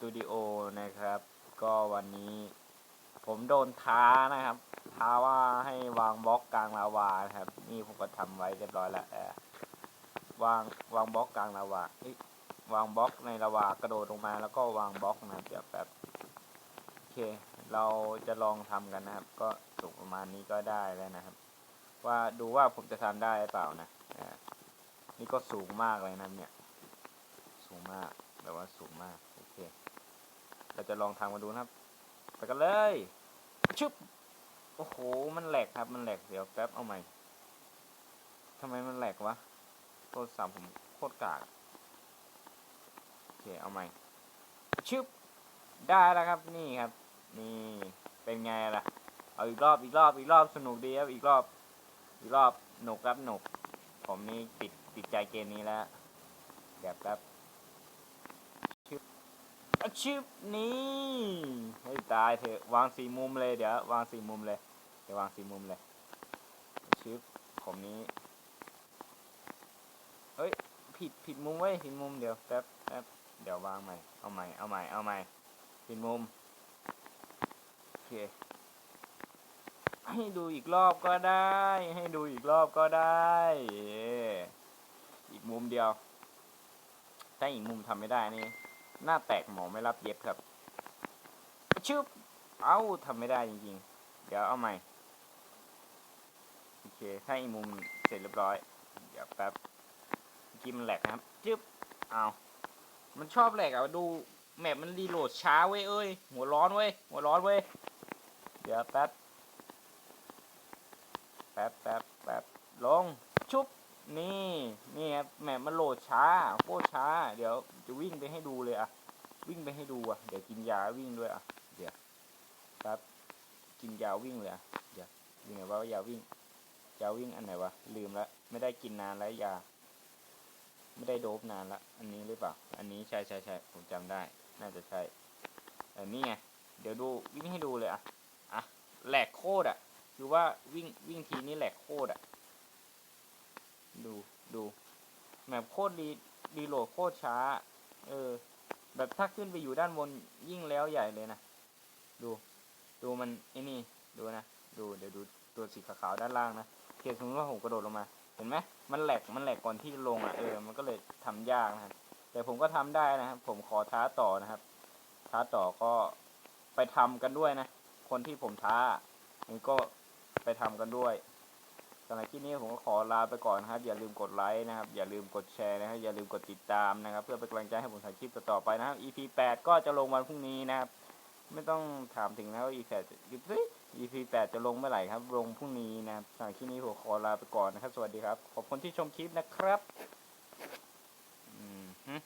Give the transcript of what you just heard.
ตูดิโอนะครับ ก็วันนี้ผมโดนท้านะครับ ท้าว่าให้วางบล็อกกลางลาวานะครับ นี่ผมก็ทำไว้เรียบร้อยแล้ววางวางบล็อกกลางลาวาวางบล็อกในลาวากระโดดลงมาแล้วก็วางบล็อกนะครับเดี๋ยวแบบโอเค เราจะลองทำกันนะครับ ก็สูงประมาณนี้ก็ได้แล้วนะครับ ว่าดูว่าผมจะทำได้หรือเปล่านะนี่ก็สูงมากเลยนะเนี่ย สูงมากแบบว่าสูงมาก จะลองทำกันดูนะครับ ไปกันเลยชึบโอ้โห มันแหลกครับ มันแหลก เดี๋ยวแป๊บเอาใหม่ทำไมมันแหลกวะโทรศัพท์ผมโคตรกากโอเค เอาใหม่ชึบได้แล้วครับ นี่ครับ นี่ เป็นไงล่ะ เอาอีกรอบ อีกรอบ อีกรอบ สนุกดีครับ อีกรอบ อีกรอบหนุกครับหนุก ผมนี่ติดติดใจเกมนี้แล้วเดี๋ยวแป๊บ อาชิบนี่ให้ตายเถอะวางสี่มุมเลยเดี๋ยววางสี่มุมเลยเดี๋ยววางสี่มุมเลยอาชิบผมนี้เฮ้ยผิดผิดมุมเว้ยผิดมุมเดี๋ยวแป๊บแป๊บเดี๋ยววางใหม่เอาใหม่เอาใหม่เอาใหม่ผิดมุมโอเคให้ดูอีกรอบก็ได้ ให้ดูอีกรอบก็ได้เย้อีกมุมเดียวถ้าอีกมุมทำไม่ได้นี่ หน้าแตกหมอไม่รับเย็บครับชึบเอ้าทำไม่ได้จริงๆ เดี๋ยวเอาใหม่ โอเค ถ้าอีกมุมเสร็จเรียบร้อย เดี๋ยวแป๊บกี้มันแหลกนะครับจึ๊บเอามันชอบแหลกอะดูแมปมันรีโหลดช้าเว้ยเอ้ย หัวร้อนเว้ย หัวร้อนเว้ย เดี๋ยวแป๊บ แป๊บแป๊บแป๊บลง ชุบ นี่ นี่ครับ แหมมันโหลดช้าโคตรช้า เดี๋ยวจะวิ่งไปให้ดูเลยอะวิ่งไปให้ดูอะเดี๋ยวกินยาวิ่งด้วยอะเดี๋ยวครับ กินยาวิ่งเลยอะเดี๋ยววิ่งไงว่ายาวิ่งยาวิ่งอันไหนวะลืมละไม่ได้กินนานแล้วยา ไม่ได้โดบนานละอันนี้หรือเปล่าอันนี้ใช่ใช่ใช่ผมจำได้ น่าจะใช่อันนี้ไงเดี๋ยวดูวิ่งให้ดูเลยอะอะแหลกโคตรอะคือว่าวิ่งวิ่งทีนี้แหลกโคตรอะดูดู แมปโคตรดีดีโหลดโคตรช้า เออ แบบถ้าขึ้นไปอยู่ด้านบนยิ่งแล้วใหญ่เลยนะ ดู ดูมันไอ้นี่ ดูนะ ดู เดี๋ยวดูตัวสีขาวๆด้านล่างนะเขียนสมมติว่าผมกระโดดลงมา เห็นไหมมันแหลก มันแหลกก่อนที่ลงอะ เออ มันก็เลยทำยากนะครับ แต่ผมก็ทำได้นะครับ ผมขอท้าต่อนะครับ ท้าต่อก็ไปทำกันด้วยนะ คนที่ผมท้ามันก็ไปทำกันด้วยำหรับคลิปนี้ผมก็ขอลาไปก่อนนะครับ อย่าลืมกดไลค์นะครับ อย่าลืมกดแชร์นะครับ อย่าลืมกดติดตามนะครับ เพื่อเป็นกำลังใจให้ผมทำคลิปต่อไปนะครับ EP 8 ก็จะลงวันพรุ่งนี้นะครับ ไม่ต้องถามถึงนะว่า EP 8 EP 8 จะลงเมื่อไหร่ครับ ลงพรุ่งนี้นะครับสำหรับคลิปนี้ผมขอลาไปก่อนนะครับ สวัสดีครับ ขอบคุณที่ชมคลิปนะครับ อืม